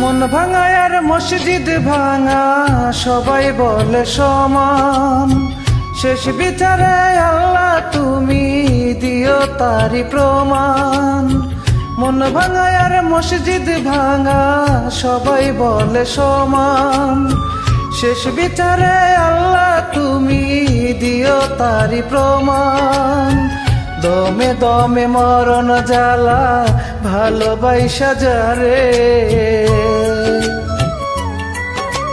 মন ভাঙা আর মসজিদ ভাঙা, সবাই বলে সমান। শেষ বিচারে আল্লাহ তুমি দিও তারি প্রমাণ। মন ভাঙা আর মসজিদ ভাঙা, সবাই বলে সমান। শেষ বিচারে আল্লাহ তুমি দিও তারি প্রমাণ। দমে দমে মরণ জ্বালা ভালোবাসা যারে।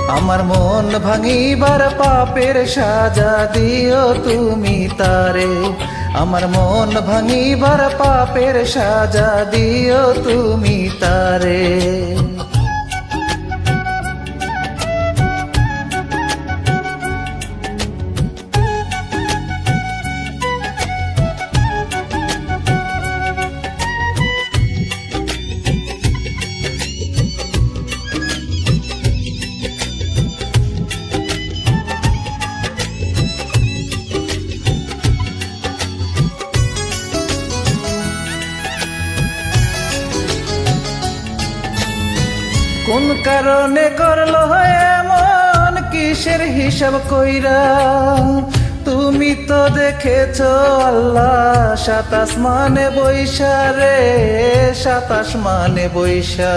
আমার মন ভাঙিবার পাপের সাজা দিও তুমি তারে। আমার মন ভাঙিবার পাপের সাজা দিও তুমি তারে। কোন কারণে করল এমন কিসের হিসাব কইরা? তুমি তো দেখেছ আল্লাহ সাতাশ মানে বৈশা রে সাতাশ মানে বৈশা।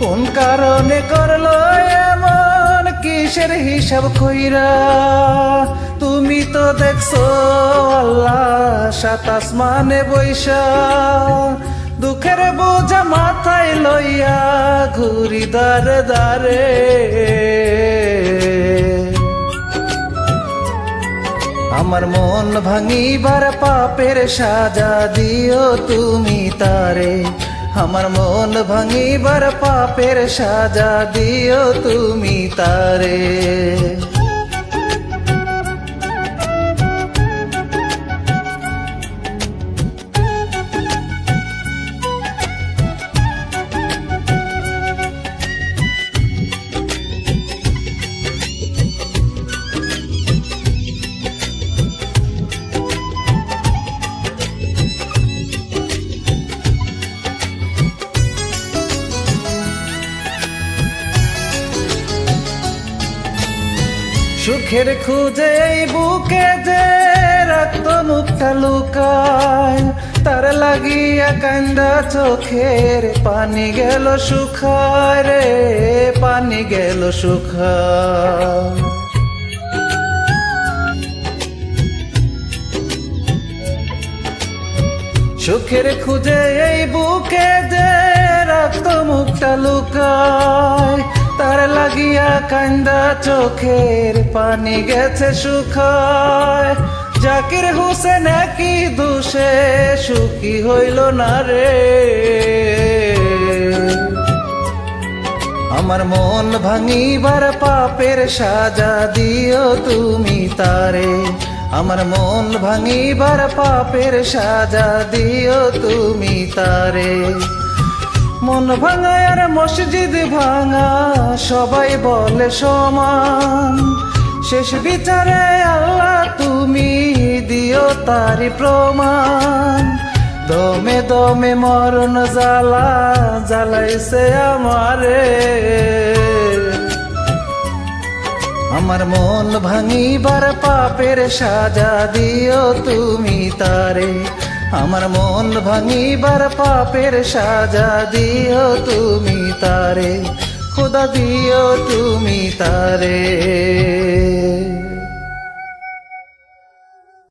কোন কারণে করল এমন কিসের হিসাব কইরা? তুমি তো দেখছ আল্লাহ সাতাশ মানে বৈশা। দুঃখের বোঝা মাথায় লইয়া ঘুরি দারে দারে আমার মন ভাঙিবার পাপের সাজা দিও তুমি তারে। আমার মন ভাঙিবার পাপের সাজা দিও তুমি তারে। সুখের খুঁজে বুকে যে রক্ত মুখটা লুকায়, তার লাগিয়া কান্দা চোখের পানি গেল সুখায় রে, পানি গেল সুখায় সুখের খুঁজে এই বুকে যে রক্ত মুখটা লুকায়, তার লাগিয়া কান্দা চোখের পানি গেছে সুখায়। জাকির হোসেন একই দোষে সুখী হইল না রে। আমার মন ভাঙিবার পাপের সাজা দিও তুমি তারে। আমার মন ভাঙিবার পাপের সাজা দিও তুমি তারে। মন ভাঙা আর মসজিদ ভাঙা, সবাই বলে সমান। শেষ বিচারে আল্লাহ তুমি দিও তারি প্রমাণ। দমে দমে মরণ জ্বালা জ্বালাইছে আমারে। আমার মন ভাঙিবার পাপের সাজা দিও তুমি তারে। আমার মন ভাঙিবার পাপের সাজা দিও তুমি তারে খোদা দিও তুমি তারে।